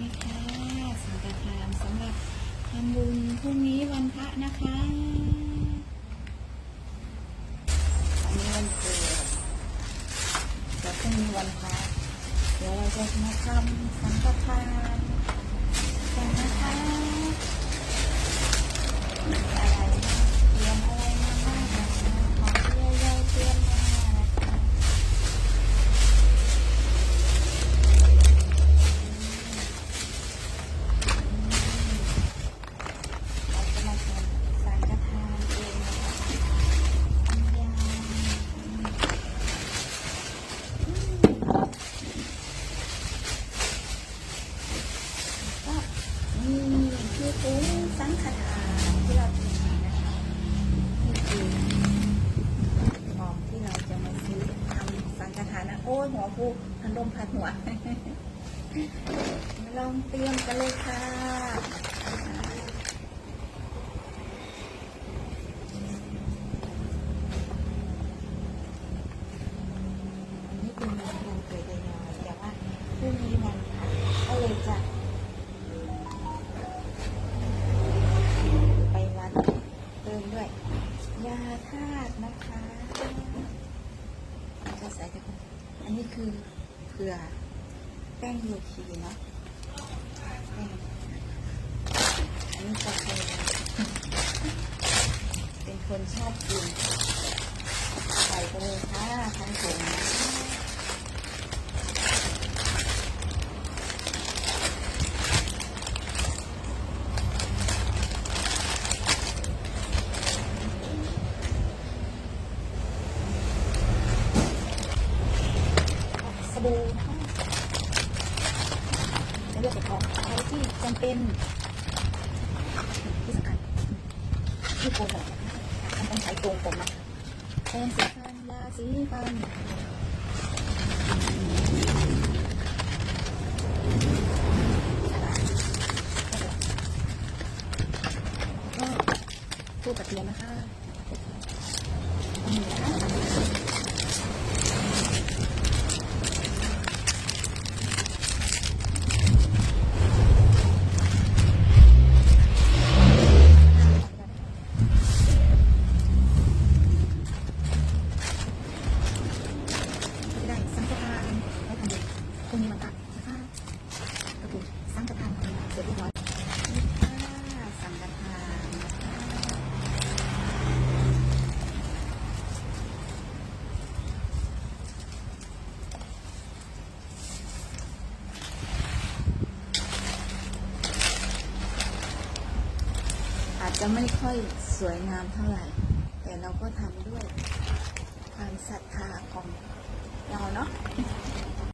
นี่ค่ะสังฆทานสำหรับทำบุญพรุ่งนี้วันพระนะคะอันนี้วันเกิดแต่พรุ่งนี้วันพระเดี๋ยวเราจะมาทำสังฆทาน คือปุ๋งสังฆทานที่เราทำนะคะนี่คือของที่เราจะมาซื้อทำสังฆทานนะโอ้ยหัวฟูพันลมพัดหัวมาลองเตรียมกันเลยค่ะนี่เป็นวันเกิดยายแต่ว่าพรุ่งนี้วันพระก็เลยจะาตนะคะจะใส่กันอันนี้คือเผื่อแป้งโยคีเนาะแป้งอันนี้กาแฟเป็นคนชอบกินใส่ไปเลยค่ะทั้งถุงสบู่ ลืองของอะไรที่จำเป็นที่สำคัญที่โกงผมมันต้องใช้โกงผมนะแปรงสีฟันยาสีฟันก็ตู้กระเทียมนะคะจะได้สังฆทานให้ทำบุญพ รงนี้มันตัดนะคะก็คือสังฆทานเสร็จเรียบร้อยสังฆทานอาจจะไม่ค่อยสวยงามเท่าไหร่ แต่เราก็ทำด้วยความศรัทธาของเราเนาะ